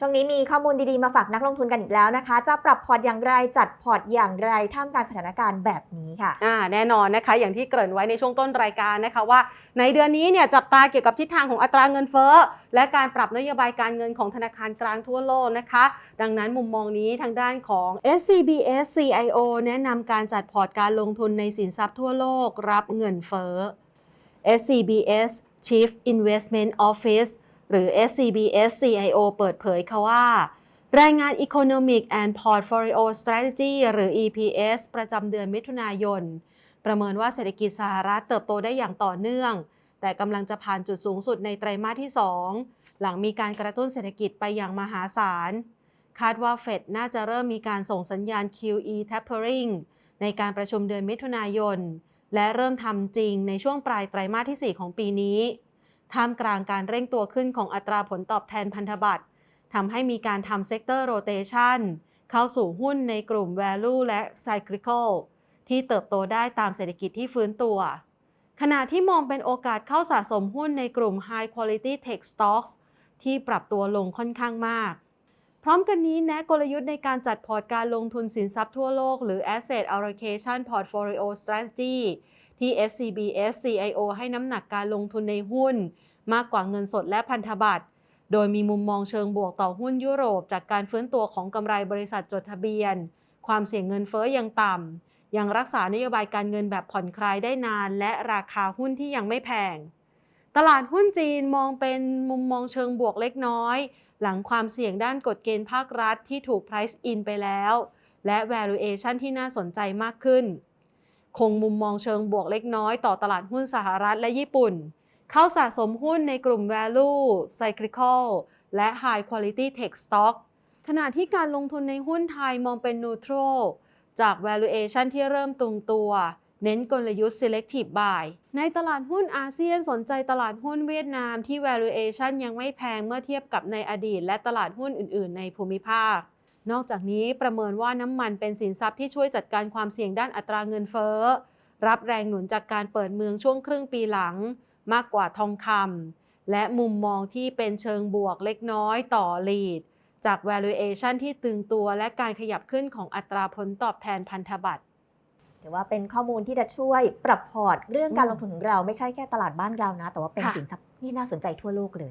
ช่วงนี้มีข้อมูลดีๆ มาฝากนักลงทุนกันอีกแล้วนะคะ จะปรับพอร์ตอย่างไรจัดพอร์ตอย่างไรท่ามกลางสถานการณ์แบบนี้ค่ะอ่าแน่นอนนะคะ อย่างที่เกริ่นไว้ในช่วงต้นรายการนะคะว่า ในเดือนนี้เนี่ยจับตาเกี่ยวกับทิศทางของอัตราเงินเฟ้อและการปรับนโยบายการเงินของธนาคารกลางทั่วโลกนะคะ ดังนั้นมุมมองนี้ทางด้านของ SCBS CIO แนะนำการจัดพอร์ตการลงทุนในสินทรัพย์ทั่วโลก รับเงินเฟ้อ SCBS Chief Investment Office หรือ SCBS CIO เปิดเผยค่ะว่า รายงาน Economic and Portfolio Strategy หรือ EPS ประจำเดือนมิถุนายน ประเมินว่าเศรษฐกิจสหรัฐเติบโตได้อย่างต่อเนื่อง แต่กำลังจะผ่านจุดสูงสุดในไตรมาสที่ 2 หลังมีการกระตุ้นเศรษฐกิจไปอย่างมหาศาล คาดว่าเฟดน่าจะเริ่มมีการส่งสัญญาณ QE tapering ในการประชุมเดือนมิถุนายน และเริ่มทำจริงในช่วงปลายไตรมาสที่ 4 ของปีนี้ ท่ามกลางการเร่งตัวขึ้นของอัตราผลตอบแทนพันธบัตรทำให้มีการทำเซกเตอร์โรเตชันเข้าสู่หุ้นในกลุ่ม value และ cyclical ที่เติบโตได้ตามเศรษฐกิจที่ฟื้นตัว ขณะที่มองเป็นโอกาสเข้าสะสมหุ้นในกลุ่ม high quality tech stocks ที่ปรับตัวลงค่อนข้างมาก พร้อมกันนี้แนะกลยุทธ์ในการจัดพอร์ตการลงทุนสินทรัพย์ทั่วโลก หรือ asset allocation portfolio strategy ที่ SCBS CIO ให้น้ำหนักการลงทุนในหุ้น มากกว่าเงินสดและพันธบัตร โดยมีมุมมองเชิงบวกต่อหุ้นยุโรป จากการฟื้นตัวของกำไรบริษัทจดทะเบียน ความเสี่ยงเงินเฟ้อยังต่ำ ยังรักษานโยบายการเงินแบบผ่อนคลายได้นาน และราคาหุ้นที่ยังไม่แพง ตลาดหุ้นจีนมองเป็นมุมมองเชิงบวกเล็กน้อย หลังความเสี่ยงด้านกฎเกณฑ์ภาครัฐที่ถูก price in ไปแล้ว และ valuation ที่น่าสนใจมากขึ้น คงมุมมองเชิงบวกเล็กน้อยต่อตลาดหุ้นสหรัฐและญี่ปุ่น เข้าสะสมหุ้นในกลุ่ม value cyclical และ high quality tech stock ขณะที่การลงทุนในหุ้นไทยมองเป็น neutral จาก valuation ที่เริ่มตรงตัว เน้นกลยุทธ์ selective buy ในตลาดหุ้นอาเซียนสนใจตลาดหุ้นเวียดนามที่ valuation ยังไม่แพงเมื่อเทียบกับในอดีต และตลาดหุ้นอื่น ๆ ในภูมิภาค นอกจากนี้ประเมินว่าน้ำมันเป็นสินทรัพย์ที่ช่วยจัดการความเสี่ยงด้านอัตราเงินเฟ้อ รับแรงหนุนจากการเปิดเมืองช่วงครึ่งปีหลัง มากกว่าทองคำและมุมมองที่เป็นเชิงบวกเล็กน้อยต่อ lead จาก valuation ที่ตึงตัวและการขยับขึ้นของอัตราผลตอบแทนพันธบัตรถือว่าเป็นข้อมูลที่จะช่วยปรับพอร์ตเรื่องการอืมลงทุนของเราไม่ใช่แค่ตลาดบ้านเรานะ แต่ว่าเป็นค่ะสินทรัพย์ที่น่าสนใจทั่วโลกเลย